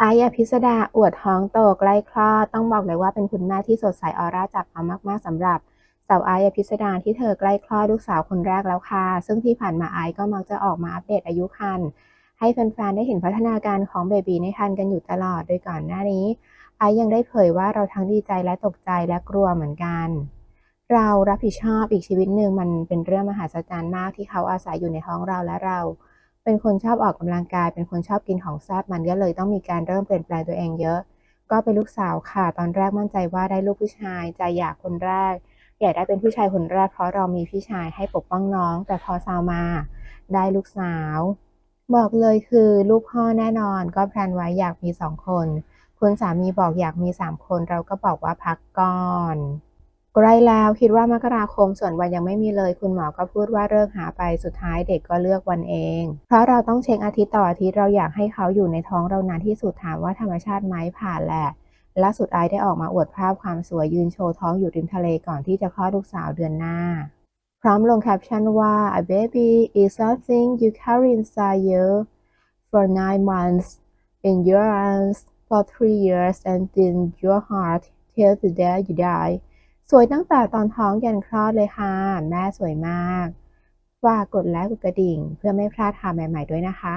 ไอ้อภิสดาอวดท้องโตใกล้คลอดต้องบอกเลยว่าเป็นคุณแม่ที่สดใสออร่าจับเอามากๆสำหรับสาวไอซ์อภิสดาที่เธอใกล้คลอดลูกสาวคนแรกแล้วค่ะ ซึ่งที่ผ่านมาไอซ์ก็มักจะออกมาอัปเดตอายุครรภ์ให้แฟนๆได้เห็นพัฒนาการของเบบีในครรภ์กันอยู่ตลอดโดยก่อนหน้านี้ไอยังได้เผยว่าเราทั้งดีใจและตกใจและกลัวเหมือนกัน เรารับผิดชอบอีกชีวิตหนึ่งมันเป็นเรื่องมหัศจรรย์มากที่เขาอาศัยอยู่ในท้องเราและเรา เป็นคนชอบออกกำลังกาย เป็นคนชอบกินของแซ่บมันก็เลยต้องมีการเริ่มเปลี่ยนแปลงตัวเองเยอะ ก็เป็นลูกสาวค่ะ ตอนแรกมั่นใจว่าได้ลูกผู้ชายใจอยากคนแรก อยากได้เป็นผู้ชายคนแรกเพราะเรามีพี่ชายให้ปกป้องน้อง แต่พอซาวมา ได้ลูกสาว บอกเลยคือลูกพ่อแน่นอน ก็แพลนไว้อยากมีสองคน คุณสามีบอกอยากมีสามคนเราก็บอกว่าพักก่อน ใกล้แล้วคิดว่ามกราคมส่วนวันยังไม่มีเลย คุณหมอก็พูดว่าเลิกหาไปสุดท้ายเด็กก็เลือกวันเอง เพราะเราต้องเช็คอาทิตย์ต่ออาทิตย์เราอยากให้เขาอยู่ในท้องเรานานที่สุดถามว่าธรรมชาติไหมผ่านแหละล่าสุดไอซ์ได้ออกมาอวดภาพความสวยยืนโชว์ท้องอยู่ริมทะเลก่อนที่จะคลอดลูกสาวเดือนหน้า พร้อมลงแคปชั่นว่า a baby is something you carry inside you for nine months in your arms for three years and in your heart till the day you die สวยตั้งแต่ตอนท้องยันคลอดเลยค่ะ แม่สวยมากฝากกดไลค์กดกระดิ่ง เพื่อไม่พลาดข่าวใหม่ ๆ ด้วยนะคะ